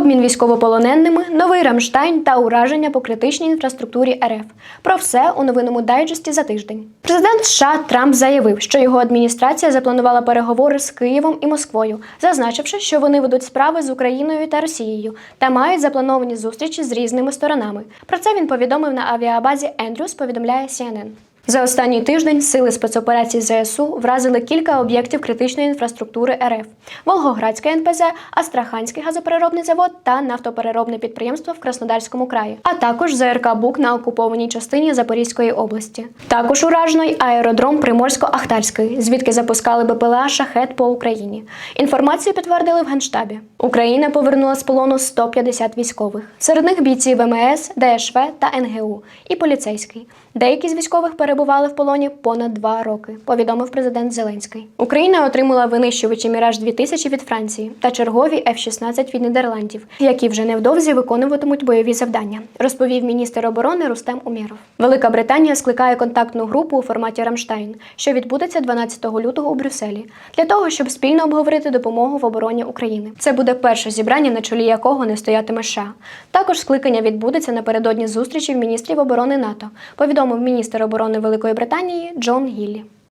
обмін військовополоненими, новий Рамштайн та ураження по критичній інфраструктурі РФ. Про все у новинному дайджесті за тиждень. Президент США Трамп заявив, що його адміністрація запланувала переговори з Києвом і Москвою, зазначивши, що вони ведуть справи з Україною та Росією та мають заплановані зустрічі з різними сторонами. Про це він повідомив на авіабазі Ендрюс, повідомляє CNN. За останній тиждень сили спецоперацій ЗСУ вразили кілька об'єктів критичної інфраструктури РФ: Волгоградське НПЗ, Астраханський газопереробний завод та нафтопереробне підприємство в Краснодарському краї, а також ЗРК БУК на окупованій частині Запорізької області. Також уражено й аеродром Приморсько-Ахтарський, звідки запускали БПЛА шахет по Україні. Інформацію підтвердили в Генштабі. Україна повернула з полону 150 військових. Серед них бійці ВМС, ДШВ та НГУ і поліцейський. Деякі з військових перебували в полоні понад два роки, повідомив президент Зеленський. Україна отримала винищувачі Міраж 2000 від Франції та чергові F-16 від Нідерландів, які вже невдовзі виконуватимуть бойові завдання, розповів міністр оборони Рустем Умєров. Велика Британія скликає контактну групу у форматі Рамштайн, що відбудеться 12 лютого у Брюсселі, для того, щоб спільно обговорити допомогу в обороні України. Це буде перше зібрання, на чолі якого не стоятиме США. Також скликання відбудеться напередодні зустрічі міністрів оборони НАТО, повідомив міністр оборони Великої Британії Джон Гіллі.